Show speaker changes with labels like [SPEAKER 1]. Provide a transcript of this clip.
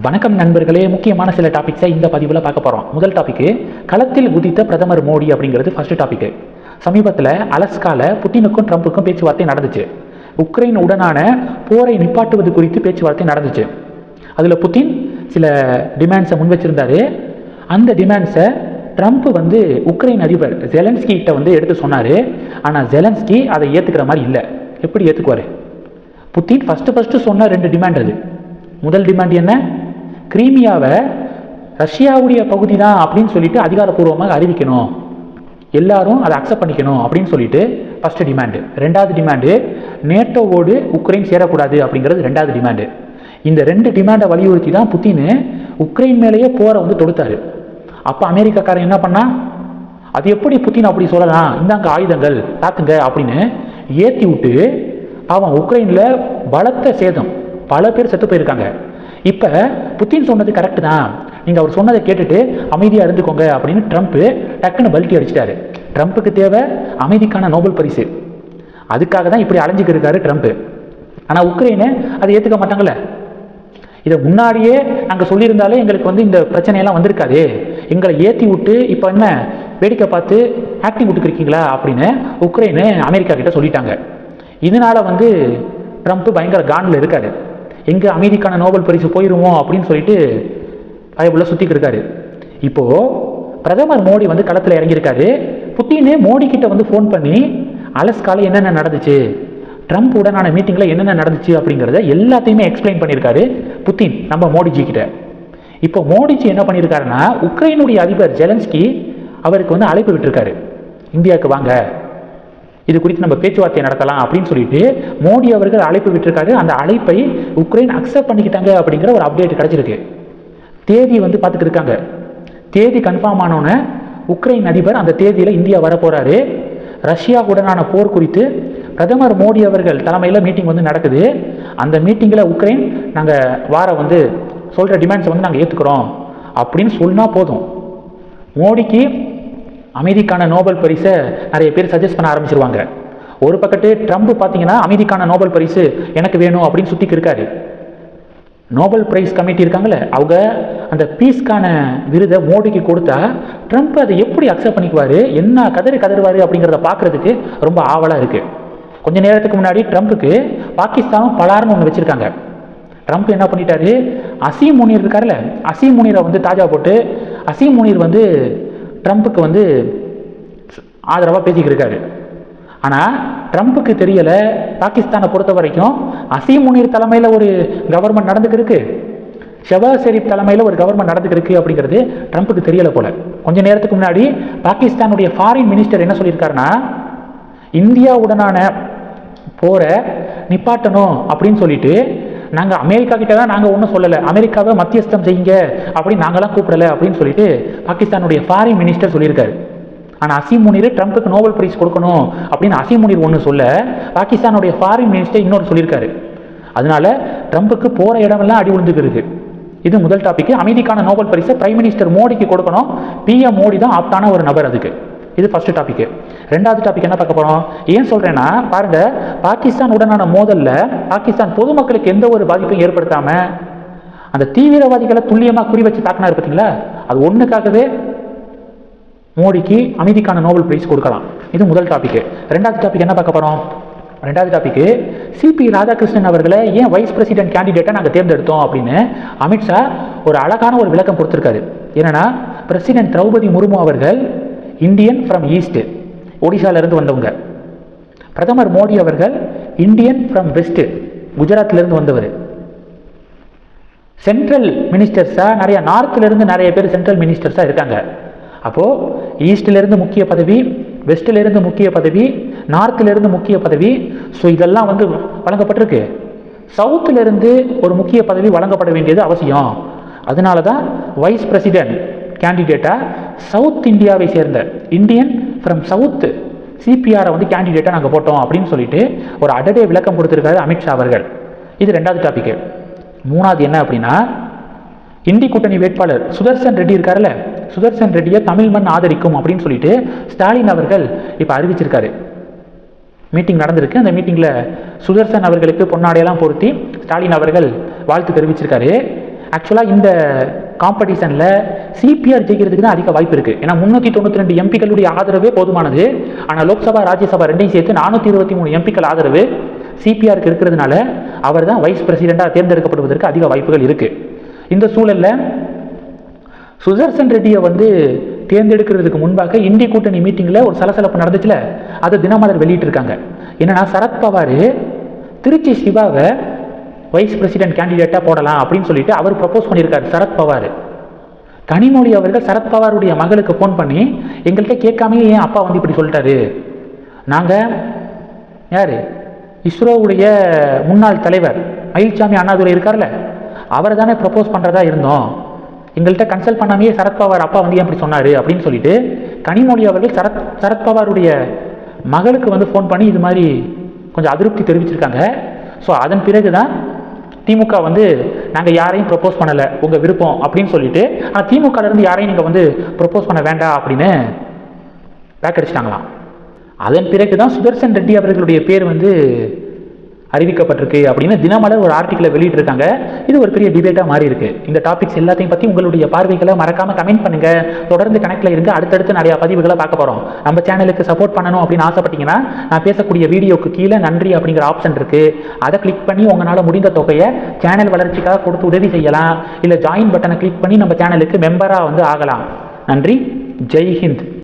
[SPEAKER 1] வணக்கம் நண்பர்களே முக்கியமான சில டாபிக்ஸை இந்த பதிவில் பார்க்க போகிறோம் முதல் டாபிக்கு களத்தில் குதித்த பிரதமர் மோடி அப்படிங்கிறது ஃபர்ஸ்ட் டாபிக் சமீபத்தில் அலஸ்கால புட்டினுக்கும் ட்ரம்ப்புக்கும் பேச்சுவார்த்தை நடந்துச்சு. உக்ரைன் உடனான போரை நிப்பாட்டுவது குறித்து பேச்சுவார்த்தை நடந்துச்சு. அதில் புட்டின் சில டிமாண்ட்ஸை முன் வச்சிருந்தாரு அந்த டிமாண்ட்ஸை ட்ரம்ப் வந்து உக்ரைன் அதிபர் ஜெலன்ஸ்கி கிட்ட வந்து எடுத்து சொன்னார். ஆனால் ஜெலன்ஸ்கி அதை ஏற்றுக்கிற மாதிரி இல்லை. எப்படி ஏற்றுக்குவார் புட்டின் ஃபஸ்ட்டு ஃபஸ்ட்டு சொன்ன ரெண்டு டிமாண்ட் அது. முதல் டிமாண்ட் என்ன? கிரீமியாவை ரஷ்யாவுடைய பகுதி தான் அப்படின்னு சொல்லிட்டு அதிகாரப்பூர்வமாக அறிவிக்கணும். எல்லாரும் அதை அக்செப்ட் பண்ணிக்கணும் அப்படின்னு சொல்லிட்டு ஃபஸ்ட்டு டிமாண்டு ரெண்டாவது டிமாண்டு நேட்டோவோடு உக்ரைன் சேரக்கூடாது அப்படிங்கிறது ரெண்டாவது டிமாண்டு இந்த ரெண்டு டிமாண்டை வலியுறுத்தி தான் புத்தின் உக்ரைன் மேலேயே போரை வந்து தொடுத்தாரு. அப்போ அமெரிக்காக்காரன் என்ன பண்ணா? அது எப்படி புத்தின் அப்படி சொல்லலாம்? இந்தாங்க ஆயுதங்கள் தாக்குங்க அப்படின்னு ஏற்றி விட்டு அவன் உக்ரைனில் பலத்த சேதம். பல பேர் செத்து போயிருக்காங்க. இப்போ புத்தின் சொன்னது கரெக்டு தான். நீங்கள் அவர் சொன்னதை கேட்டுட்டு அமைதியாக இருந்துக்கோங்க அப்படின்னு ட்ரம்ப்பு டக்குன்னு பல்ட்டி அடிச்சிட்டாரு. ட்ரம்ப்புக்கு தேவை அமைதிக்கான நோபல் பரிசு. அதுக்காக தான் இப்படி அலைஞ்சிக்கிட்டு இருக்காரு ட்ரம்ப். ஆனால் உக்ரைனு அதை ஏற்றுக்க மாட்டாங்கல்ல. இதை முன்னாடியே நாங்கள் சொல்லியிருந்தாலே எங்களுக்கு வந்து இந்த பிரச்சனையெல்லாம் வந்திருக்காதே. எங்களை ஏற்றி விட்டு இப்போ என்ன வேடிக்கை பார்த்து ஆக்டிங் விட்டுக்கிருக்கீங்களா அப்படின்னு உக்ரைனு அமெரிக்கா கிட்ட சொல்லிட்டாங்க. இதனால வந்து ட்ரம்ப் பயங்கர காண்டில் இருக்காரு. எங்கே அமைதிக்கான நோபல் பரிசு போயிருவோம் அப்படின்னு சொல்லிட்டு பயபுள்ள சுற்றிக்கிட்டு இருக்காரு. இப்போது பிரதமர் மோடி வந்து களத்தில் இறங்கியிருக்காரு. புட்டினே மோடி கிட்ட வந்து ஃபோன் பண்ணி அலஸ்கால என்னென்ன நடந்துச்சு? ட்ரம்ப் உடனான மீட்டிங்கில் என்னென்ன நடந்துச்சு? அப்படிங்கிறத எல்லாத்தையுமே எக்ஸ்பிளைன் பண்ணியிருக்காரு புத்தின் நம்ம மோடிஜி கிட்ட. இப்போ மோடிஜி என்ன பண்ணியிருக்காருன்னா உக்ரைனுடைய அதிபர் ஜெலன்ஸ்கி அவருக்கு வந்து அழைப்பு விட்டுருக்காரு. இந்தியாவுக்கு வாங்க இது குறித்து நம்ம பேச்சுவார்த்தை நடத்தலாம் அப்படின்னு சொல்லிட்டு மோடி அவர்கள் அழைப்பு விட்டிருக்காரு. அந்த அழைப்பை உக்ரைன் அக்செப்ட் பண்ணிக்கிட்டாங்க அப்படிங்கிற ஒரு அப்டேட் கிடைச்சிருக்கு. தேதி வந்து பார்த்துட்டு இருக்காங்க. தேதி கன்ஃபார்ம் ஆனோன்னே உக்ரைன் அதிபர் அந்த தேதியில் இந்தியா வரப்போறாரு. ரஷ்யாவுடனான போர் குறித்து பிரதமர் மோடி அவர்கள் தலைமையில் மீட்டிங் வந்து நடக்குது. அந்த மீட்டிங்கில் உக்ரைன் நாங்கள் வார வந்து சொல்கிற டிமாண்ட்ஸை வந்து நாங்கள் ஏற்றுக்கிறோம் அப்படின்னு சொன்னால் போதும். மோடிக்கு அமைதிக்கான நோபல் பரிசை நிறைய பேர் சஜஸ்ட் பண்ண ஆரம்பிச்சிருவாங்க. ஒரு பக்கத்து ட்ரம்ப் பார்த்தீங்கன்னா அமைதிக்கான நோபல் பரிசு எனக்கு வேணும் அப்படின்னு சுற்றிக்கு இருக்காரு. நோபல் பிரைஸ் கமிட்டி இருக்காங்களே அவங்க அந்த பீஸ்க்கான விருதை மோடிக்கு கொடுத்தா ட்ரம்ப் அதை எப்படி அக்செப்ட் பண்ணிக்குவாரு என்ன கதறி கதறுவார் அப்படிங்கிறத பார்க்கறதுக்கு ரொம்ப ஆவலாக இருக்குது கொஞ்ச நேரத்துக்கு முன்னாடி ட்ரம்ப்புக்கு பாகிஸ்தான் பலார்னு ஒன்று வச்சுருக்காங்க. ட்ரம்ப் என்ன பண்ணிட்டாரு? அசீம் முனீர் இருக்கார்ல அசீம் முனீரை வந்து தாஜா போட்டு அசீம் முனீர் வந்து ட்ரம்ப்புக்கு வந்து ஆதரவாக பேசிக்கிட்டு இருக்காரு. ஆனால் ட்ரம்ப்புக்கு தெரியலை பாகிஸ்தானை பொறுத்த வரைக்கும் அசீம் முனீர் தலைமையில் ஒரு கவர்மெண்ட் நடந்துக்கிருக்கு. ஷெவாஸ் ஷெரீப் தலைமையில் ஒரு கவர்மெண்ட் நடந்துக்கிருக்கு அப்படிங்கிறது ட்ரம்ப்புக்கு தெரியலை போல. கொஞ்ச நேரத்துக்கு முன்னாடி பாகிஸ்தானுடைய ஃபாரின் மினிஸ்டர் என்ன சொல்லியிருக்காருன்னா இந்தியாவுடனான போரை நிப்பாட்டணும் அப்படின்னு சொல்லிட்டு நாங்கள் அமெரிக்கா கிட்ட தான் நாங்கள் ஒன்றும் சொல்லலை. அமெரிக்காவை மத்தியஸ்தம் செய்யுங்க. அப்படின்னு நாங்களாம் கூப்பிடலை அப்படின்னு சொல்லிட்டு பாகிஸ்தானுடைய ஃபாரின் மினிஸ்டர் சொல்லியிருக்காரு. ஆனால் அசீம் முனீர் ட்ரம்ப்புக்கு நோபல் பிரைஸ் கொடுக்கணும் அப்படின்னு அசீம் முனீர் ஒன்று சொல்ல பாகிஸ்தானுடைய ஃபாரின் மினிஸ்டர் இன்னொரு சொல்லியிருக்காரு. அதனால ட்ரம்ப்புக்கு போகிற இடமெல்லாம் அடி விழுந்துக்கிறது இது முதல் டாபிக் அமைதிக்கான நோபல் பரிசை பிரைம் மினிஸ்டர் மோடிக்கு கொடுக்கணும். பிஎம் மோடி தான் ஆப்டான ஒரு நபர் அதுக்கு. இது ஃபர்ஸ்ட் டாபிக் ரெண்டாவது டாபிக் என்ன பார்க்க போகிறோம் ஏன் சொல்கிறேன்னா பாருங்க பாகிஸ்தான் உடனான மோதலில் பாகிஸ்தான் பொதுமக்களுக்கு எந்த ஒரு பாதிப்பும் ஏற்படுத்தாம அந்த தீவிரவாதிகளை துல்லியமாக குறி வச்சு தாக்கினார் பார்த்தீங்களா அது ஒன்றுக்காகவே மோடிக்கு அமைதிக்கான நோபல் பிரைஸ் கொடுக்கலாம். இது முதல் டாபிக் ரெண்டாவது டாபிக் என்ன பார்க்க போகிறோம் ரெண்டாவது டாபிக் சிபி ராதாகிருஷ்ணன் அவர்களை ஏன் வைஸ் பிரசிடென்ட் கேண்டிடேட்டை நாங்கள் தேர்ந்தெடுத்தோம் அப்படின்னு அமித்ஷா ஒரு அழகான ஒரு விளக்கம் கொடுத்துருக்காரு. என்னன்னா பிரசிடென்ட் திரௌபதி முர்மு அவர்கள் இந்தியன் ஃப்ரம் ஈஸ்ட் ஒடிசாலேருந்து வந்தவங்க. பிரதமர் மோடி அவர்கள் இந்தியன் ஃப்ரம் வெஸ்ட்டு குஜராத்லேருந்து வந்தவர். சென்ட்ரல் மினிஸ்டர்ஸாக நிறைய நார்த்துலேருந்து நிறைய பேர் சென்ட்ரல் மினிஸ்டர்ஸாக இருக்காங்க. அப்போது ஈஸ்ட்லேருந்து முக்கிய பதவி வெஸ்ட்லேருந்து முக்கிய பதவி நார்த்திலேருந்து முக்கிய பதவி ஸோ இதெல்லாம் வந்து வழங்கப்பட்டிருக்கு. சவுத்துலேருந்து ஒரு முக்கிய பதவி வழங்கப்பட வேண்டியது அவசியம். அதனால தான் வைஸ் பிரசிடென்ட் கேண்டிடேட்டாக சவுத் இந்தியாவை சேர்ந்த இந்தியன் ஃப்ரம் சவுத்து சிபிஆரை வந்து கேண்டிடேட்டாக நாங்கள் போட்டோம் அப்படின்னு சொல்லிட்டு ஒரு அடடே விளக்கம் கொடுத்துருக்காரு அமித்ஷா அவர்கள். இது ரெண்டாவது டாபிக்கு மூணாவது என்ன அப்படின்னா இந்தி கூட்டணி வேட்பாளர் சுதர்சன் ரெட்டி இருக்காருல்ல சுதர்சன் ரெட்டியை தமிழ் மண் ஆதரிக்கும் அப்படின்னு சொல்லிட்டு ஸ்டாலின் அவர்கள் இப்போ அறிவிச்சிருக்காரு. மீட்டிங் நடந்திருக்கு. அந்த மீட்டிங்கில் சுதர்சன் அவர்களுக்கு பொன்னாடையெல்லாம் பொருத்தி ஸ்டாலின் அவர்கள் வாழ்த்து தெரிவிச்சிருக்காரு. ஆக்சுவலாக இந்த காம்படிஷனில் சிபிஆர் ஜெயிக்கிறதுக்கு தான் அதிக வாய்ப்பு இருக்குது ஏன்னா முந்நூற்றி தொண்ணூற்றி ரெண்டு எம்பிக்களுடைய ஆதரவே போதுமானது. ஆனால் லோக்சபா ராஜ்யசபா ரெண்டையும் சேர்த்து நானூற்றி இருபத்தி மூணு எம்பிக்கள் ஆதரவு சிபிஆருக்கு இருக்கிறதுனால அவர் தான் வைஸ் பிரசிடெண்ட்டாக தேர்ந்தெடுக்கப்படுவதற்கு அதிக வாய்ப்புகள் இருக்குது இந்த சூழலில் சுதர்சன் ரெட்டியை வந்து தேர்ந்தெடுக்கிறதுக்கு முன்பாக இந்திய கூட்டணி மீட்டிங்கில் ஒரு சலசலப்பு நடந்துச்சுல அதை தினமலர் வெளியிட்டிருக்காங்க. என்னன்னா சரத்பவார் திருச்சி சிவாவை வைஸ் பிரசிடென்ட் கேண்டிடேட்டாக போடலாம் அப்படின்னு சொல்லிட்டு அவர் ப்ரப்போஸ் பண்ணியிருக்காரு சரத்பவார் கனிமொழி அவர்கள் சரத்பவாருடைய மகளுக்கு ஃபோன் பண்ணி எங்கள்கிட்ட கேட்காமயே ஏன் அப்பா வந்து இப்படி சொல்லிட்டாரு? நாங்கள் யார்? இஸ்ரோவுடைய முன்னாள் தலைவர் மயில்சாமி அண்ணாதுரை இருக்கார்ல அவரை தானே ப்ரப்போஸ் பண்ணுறதா இருந்தோம். எங்கள்கிட்ட கன்சல்ட் பண்ணாமையே சரத்பவார் அப்பா வந்து ஏன் அப்படி சொன்னார் அப்படின்னு சொல்லிட்டு கனிமொழி அவர்கள் சரத் சரத்பவாருடைய மகளுக்கு வந்து ஃபோன் பண்ணி இது மாதிரி கொஞ்சம் அதிருப்தி தெரிவிச்சிருக்காங்க. ஸோ அதன் பிறகு தான் திமுக வந்து நாங்கள் யாரையும் ப்ரப்போஸ் பண்ணலை உங்கள் விருப்பம் அப்படின்னு சொல்லிட்டு ஆனால் திமுகலேருந்து யாரையும் நீங்கள் வந்து ப்ரப்போஸ் பண்ண வேண்டாம் அப்படின்னு பேக் அடிச்சிட்டாங்களாம் அதன் பிறகு தான் சுதர்சன் ரெட்டி அவர்களுடைய பேர் வந்து அறிவிக்கப்பட்டிருக்கு அப்படின்னு தினமலர் ஒரு ஆர்டிக்கலை வெளியிட்டிருக்காங்க. இது ஒரு பெரிய டிபேட்டாக மாறி இருக்கு இந்த டாபிக்ஸ் எல்லாத்தையும் பற்றி உங்களுடைய பார்வைகளை மறக்காம கமெண்ட் பண்ணுங்க. தொடர்ந்து கணக்கில் இருந்து அடுத்தடுத்து நிறைய பதிவுகளை பார்க்க போகிறோம் நம்ம சேனலுக்கு சப்போர்ட் பண்ணணும் அப்படின்னு ஆசைப்பட்டீங்கன்னா நான் பேசக்கூடிய வீடியோக்கு கீழே நன்றி அப்படிங்கிற ஆப்ஷன் இருக்கு. அதை கிளிக் பண்ணி உங்களால் முடிந்த தொகையை சேனல் வளர்ச்சிக்காக கொடுத்து உதவி செய்யலாம். இல்லை ஜாயின் பட்டனை கிளிக் பண்ணி நம்ம சேனலுக்கு மெம்பராக வந்து ஆகலாம். நன்றி. ஜெய் ஹிந்த்.